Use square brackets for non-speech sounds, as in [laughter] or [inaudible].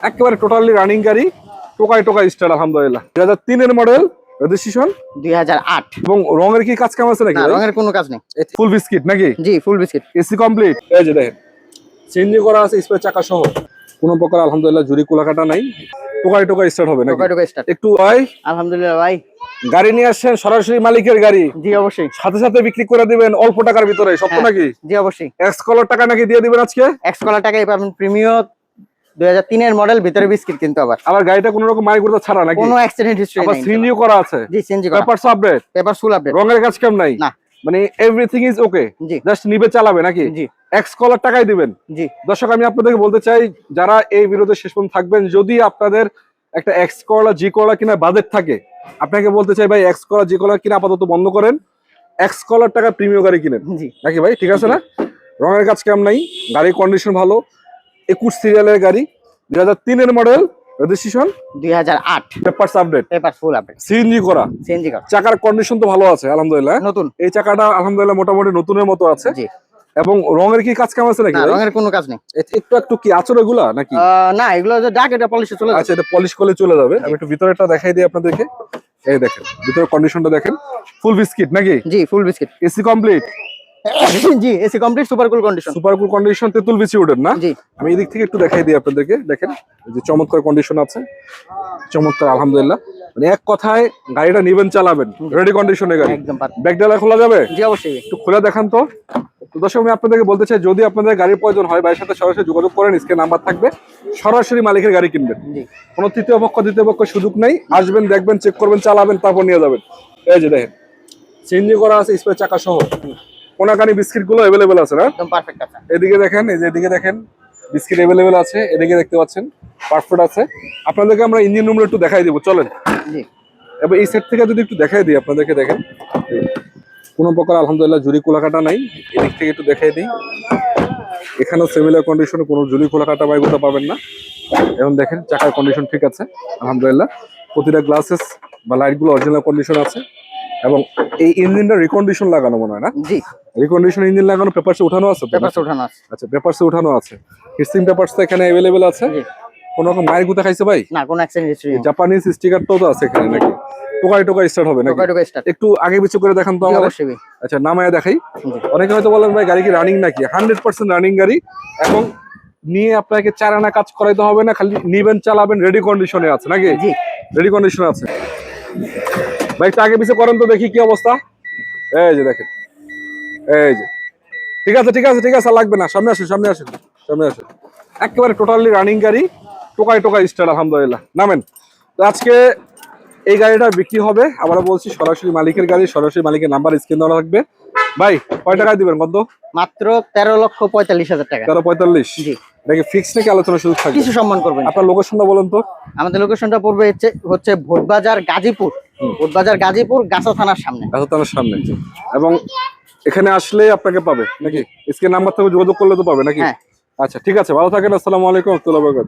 একেবারে totally running গাড়ি টোকাই টোকাই star আলহামদুলিল্লাহ। দুই হাজার তিনের মডেল রেজিস্ট্রেশন দুই হাজার আট। এবং রঙের কি কাজ কাম আছে নাকি রঙের কোনো কাজ নেই। ফুল বিস্কিট নাকি? জি ফুল বিস্কিট এসি কমপ্লিট এই যে দেখেন চেঞ্জ করা আছে স্পেস চাকা সহ। কোনো প্রকার আলহামদুলিল্লাহ জুরি কুলাকাটা নাই। টোকাই স্টার্ট হবে টোকা টোকা স্টার্ট একটু ভাই আলহামদুলিল্লাহ ভাই। গাড়ি নিয়ে আসছেন সরাসরি মালিকের গাড়ি। জি অবশ্যই। সাথে সাথে বিক্রি করে দিবেন অল্প টাকার ভিতরে সত্য হ্যাঁ। নাকি? জি অবশ্যই। এক্স কলার টাকা নাকি দিয়ে দিবেন আজকে? এক্স কলার টাকায় পাবেন প্রিমিয়র দুই হাজার তিনের মডেল ভিতরে বিস্কিট কিন্তু আবার। আবার গাড়িটা কোনো রকম করতে ছাড়া নাকি? কোনো অ্যাক্সিডেন্ট হিস্ট্রি আবার করা আছে? জি সিএনজি করা। Papers update paper full update রঙের কাজ কেমন নাই? না। মানে এভরিথিং ইজ ওকে জাস্ট নিবে চালাবে নাকি? জি। এক্স কলার টাকাই দিবেন? জি। দর্শক আমি আপনাদেরকে বলতে চাই যারা এই বিরোধে শেষ পর্যন্ত থাকবেন যদি আপনাদের একটা এক্স করলা জি করলা কিনা বাজেট থাকে আপনাকে বলতে চাই ভাই এক্স করলা জি করলা কিনা আপাতত বন্ধ করেন। এক্স কলার টাকা প্রিমিয়াম গাড়ি কিনেন। জি। নাকি ভাই? ঠিক আছে না? রঙের কাজ কেমন নাই? গাড়ির কন্ডিশন ভালো। একুশ সিরিয়ালের গাড়ি দুই হাজার তিনের মডেল রেজিস্ট্রেশন দুই হাজার আট। Papers update paper full update CNG করা। সিএনজি করা। চাকার কন্ডিশন তো ভালো আছে আলহামদুলিল্লাহ। নতুন। এই চাকাটা আলহামদুলিল্লাহ মোটামুটি নতুনের মতো আছে। জি। এবং রঙের কি কাজ কাম আছে নাকি রঙের কোনো কাজ নেই। একটু একটু কি আচর এগুলা নাকি? না এগুলো যে ডাক এটা পলিশে চলে আচ্ছা এটা পলিশ করলে চলে যাবে। আমি একটু ভিতরেটা দেখাই দিই আপনাদেরকে। এই দেখেন ভিতরের কন্ডিশনটা দেখেন। ফুল বিস্কিট নাকি? জি ফুল বিস্কিট এসি কমপ্লিট [coughs] জি AC complete super cool condition super cool condition তেঁতুল বিচি উঠেন না? জি। আমি এদিক থেকে একটু দেখাই দিই আপনাদেরকে দেখেন যে চমৎকার কন্ডিশন আছে। চমৎকার আলহামদুলিল্লাহ। মানে এক কথায় গাড়িটা নিবেন চালাবেন। রেডি কন্ডিশনে গাড়ি। একদম perfect। ডালা খোলা যাবে? জি অবশ্যই। একটু খুলে দেখান তো। তো দর্শক আমি আপনাদেরকে বলতে চাই যদি আপনাদের গাড়ির প্রয়োজন হয় ভাইয়ের সাথে সরাসরি যোগাযোগ করেন স্ক্রিন নাম্বার থাকবে সরাসরি মালিকের গাড়ি কিনবেন। কোনো তৃতীয় পক্ষ দ্বিতীয় পক্ষ সুযোগ নেই আসবেন দেখবেন চেক করবেন চালাবেন তারপর নিয়ে যাবেন। এই যে দেখেন চেঞ্জি করা আছে স্পেস চাকা সহ। কোনাকানি বিস্কিটগুলো অ্যাভেলেবেল আছে না? একদম পারফেক্ট আছে। এদিকে দেখেন এই যে এদিকে দেখেন বিস্কিট অ্যাভেলেবেল আছে এদিকে দেখতে পাচ্ছেন পারফেক্ট আছে। আপনাদেরকে আমরা ইঞ্জিন রুমটা একটু দেখাই দিব চলেন। জি। এবার এই সেট থেকে যদি একটু দেখাই দিই আপনাদেরকে দেখেন। কোনো প্রকার আলহামদুলিল্লাহ জুরি কুলাকাটা নাই এদিক থেকে একটু দেখাই দিই। এখানেও সিমিলার কন্ডিশনে কোনো জুরি কুলাকাটা বাই করতে পাবেন না। এখন দেখেন চাকার কন্ডিশন ঠিক আছে আলহামদুলিল্লাহ। প্রতিটা গ্লাসেস বা লাইটগুলো অরিজিনাল কন্ডিশন আছে। এবং এই ইঞ্জিনটা রিকন্ডিশন লাগানো মনে হয় না? জি। রিকন্ডিশন ইঞ্জিন লাগানো পেপারসে উঠানো আছে তো? পেপার উঠানো আছে। আচ্ছা পেপারসে উঠানো আছে। হিস্টিং পেপারস তো এখানে অ্যাভেলেবেল আছে? জি। কোনো রকম মায়ের গুতা খাইছে ভাই? না কোনো অ্যাক্সিডেন্ট হিস্ট্রি জাপানিজ স্টিকারটাও তো আছে এখানে নাকি? টোকাই টোকাই স্টার্ট হবে নাকি? টোকা টোকা স্টার্ট একটু আগে পিছু করে দেখান তো আমাদের। অবশ্যই আচ্ছা নামায় দেখাই। অনেকে হয়তো বলেন ভাই গাড়ি কি রানিং নাকি? হান্ড্রেড পার্সেন্ট রানিং গাড়ি। এবং নিয়ে আপনাকে চার আনা কাজ করাইতে হবে না খালি নিবেন চালাবেন রেডি কন্ডিশনে আছে নাকি? জি। রেডি কন্ডিশনে আছে। বাইকটা আগে পিছু করেন তো দেখি কি অবস্থা। এই যে দেখেন এই যে। ঠিক আছে ঠিক আছে ঠিক আছে লাগবে না। সামনে আসুন সামনে আসুন সামনে আসুন। একেবারে টোটালি রানিং গাড়ি টোকাই টোকাই স্টার আলহামদুলিল্লাহ। নামেন। তো আজকে এই গাড়িটা বিক্রি হবে। আবারও বলছি সরাসরি মালিকের গাড়ি সরাসরি মালিকের নাম্বার স্ক্রিন দেওয়া থাকবে ভাই কয় টাকায় দিবেন কত? মাত্র তেরো লক্ষ পঁয়তাল্লিশ হাজার টাকা। তেরো পঁয়তাল্লিশ? জি। নাকি ফিক্স নাকি আলোচনা থাকবে? কিছু সম্মান করবেন। আপনার লোকেশনটা বলেন তো। আমাদের লোকেশনটা পড়বে হচ্ছে হচ্ছে ভোটবাজার গাজীপুর। হুম। ভোটবাজার গাজীপুর গাছা থানার সামনে। গাছা থানার সামনে এবং এখানে আসলে আপনাকে পাবে নাকি? স্ক্রিন নাম্বার থেকে যোগাযোগ করলে তো পাবে নাকি? হ্যাঁ। আচ্ছা ঠিক আছে ভালো থাকেন আসসালামু আলাইকুম বরকাত।